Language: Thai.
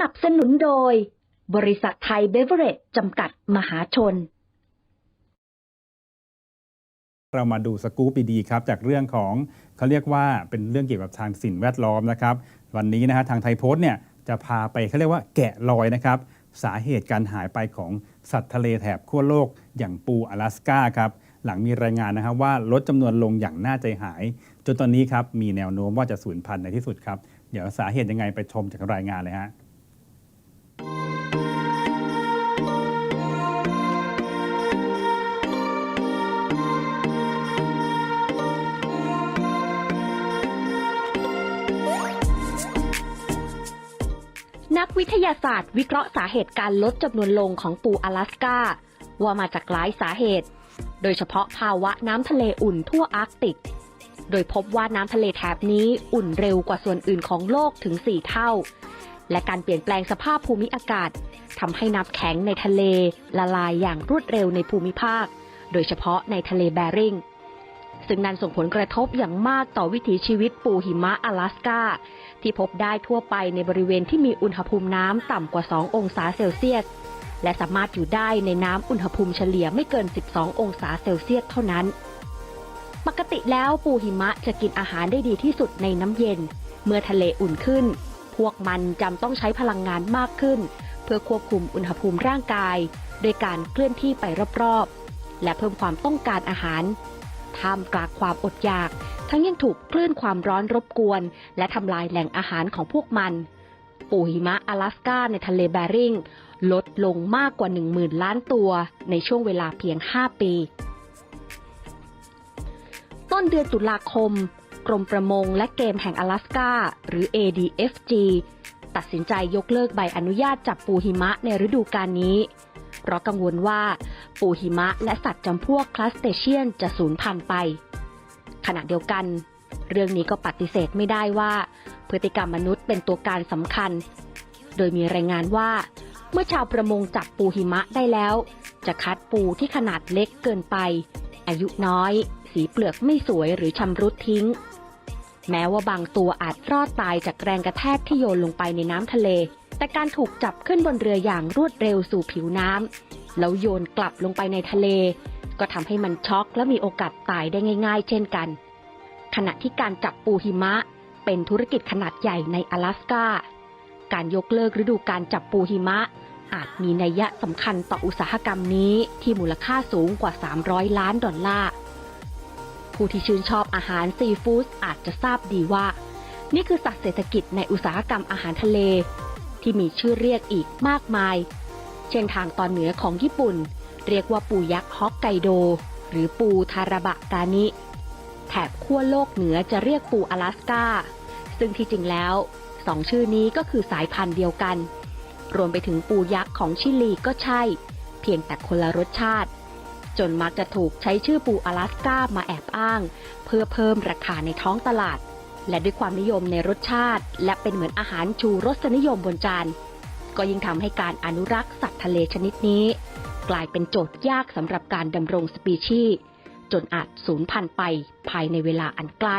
นับสนุนโดย บริษัทไทยเบเวอเรจจำกัดมหาชน เรามาดูสกู๊ปดีๆครับ จากเรื่องของเขาเรียกว่าเป็นเรื่องเกี่ยวกับทางสิ่งแวดล้อมนะครับ วันนี้นะฮะทางไทยโพสต์เนี่ยจะพาไปเขาเรียกว่าแกะรอยนะครับ สาเหตุการหายไปของสัตว์ทะเลแถบขั้วโลกอย่างปูอลาสก้าครับหลังมีรายงานนะครับว่าลดจำนวนลงอย่างน่าใจหาย จนตอนนี้ครับมีแนวโน้มว่าจะสูญพันธุ์ในที่สุดครับ เดี๋ยวสาเหตุยังไงไปชมจากรายงานเลยฮะ นักวิทยาศาสตร์วิเคราะห์สาเหตุการลดจำนวนลงของปูอลาสกาว่ามาจากหลายสาเหตุ โดยเฉพาะภาวะน้ำทะเลอุ่นทั่วอาร์กติก โดยพบว่าน้ำทะเลแถบนี้อุ่นเร็วกว่าส่วนอื่นของโลกถึง 4 เท่า และการเปลี่ยนแปลงสภาพภูมิอากาศทำให้น้ำแข็งในทะเลละลายอย่างรวดเร็วในภูมิภาค โดยเฉพาะในทะเลแบริ่ง ซึ่งนั่นส่งผลกระทบอย่างมากต่อวิถีชีวิตปูหิมะอลาสกาที่พบได้ทั่วไปในบริเวณที่มีอุณหภูมิน้ำต่ำกว่า 2 องศาเซลเซียส และสามารถอยู่ได้ในน้ำอุณหภูมิเฉลี่ยไม่เกิน 12 องศาเซลเซียสเท่านั้น ปกติแล้วปูหิมะจะกินอาหารได้ดีที่สุดในน้ำเย็น เมื่อทะเลอุ่นขึ้น พวกมันจำต้องใช้พลังงานมากขึ้น เพื่อควบคุมอุณหภูมิร่างกาย โดยการเคลื่อนที่ไปรอบๆและเพิ่มความต้องการอาหาร ท่ามกลางความอดอยาก ทั้งยังถูกคลื่นความร้อนรบกวน และทำลายแหล่งอาหารของพวกมันปูหิมะอลาสกาในทะเลแบริงลดลงมากกว่า 10,000 ล้านตัว ในช่วงเวลาเพียง 5 ปี ต้นเดือนตุลาคม กรมประมงและเกมแห่งอลาสกาหรือ ADFG ตัดสินใจยกเลิกใบอนุญาตจับปูหิมะในฤดูกาลนี้ เพราะกังวลว่า ปูหิมะและสัตว์จำพวกคลาสเตเชียนจะสูญพันธุ์ไป ขณะเดียวกัน เรื่องนี้ก็ปฏิเสธไม่ได้ว่า พฤติกรรมมนุษย์เป็นตัวการสำคัญ โดยมีรายงานว่า เมื่อชาวประมงจับปูหิมะได้แล้ว จะคัดปูที่ขนาดเล็กเกินไป อายุน้อย สีเปลือกไม่สวยหรือชำรุดทิ้ง แม้ว่าบางตัวอาจรอดตายจากแรงกระแทกที่โยนลงไปในน้ำทะเล แต่การถูกจับขึ้นบนเรืออย่างรวดเร็วสู่ผิวน้ำแล้วโยนกลับลงไปในทะเล ก็ทำให้มันช็อกและมีโอกาสตายได้ง่าย ๆ เช่นกัน ขณะที่การจับปูหิมะ เป็นธุรกิจขนาดใหญ่ใน阿拉สกาการยกเลิกฤดูการจับปูหิมะ อาจมีนัยยะสำคัญต่ออุตสาหกรรมนี้ที่มูลค่าสูงกว่า 300 ล้านดอลลาร์ผู้ที่ชื่นชอบอาหารซีฟู้ดอาจจะทราบดีว่า นี่คือสัตว์เศรษฐกิจในอุตสาหกรรมอาหารทะเล ที่มีชื่อเรียกอีกมากมาย เช่นทางตอนเหนือของญี่ปุ่น เรียกว่าปูยักษ์ฮอกไกโด หรือปูทาราบะกานิ แถบขั้วโลกเหนือจะเรียกปูอลาสกาซึ่งที่จริงแล้วสองชื่อนี้ก็คือสายพันธุ์เดียวกัน รวมไปถึงปูยักษ์ของชิลีก็ใช่ เพียงแต่คนละรสชาติ จนมักจะถูกใช้ชื่อปูอลาสกามาแอบอ้าง เพื่อเพิ่มราคาในท้องตลาด และด้วยความนิยมในรสชาติ และเป็นเหมือนอาหารชูรสนิยมบนจานก็ยิ่งทำให้การอนุรักษ์สัตว์ทะเลชนิดนี้ กลายเป็นโจทย์ยากสำหรับการดำรงสปีชีส์จนอาจสูญพันธุ์ไปภายในเวลาอันใกล้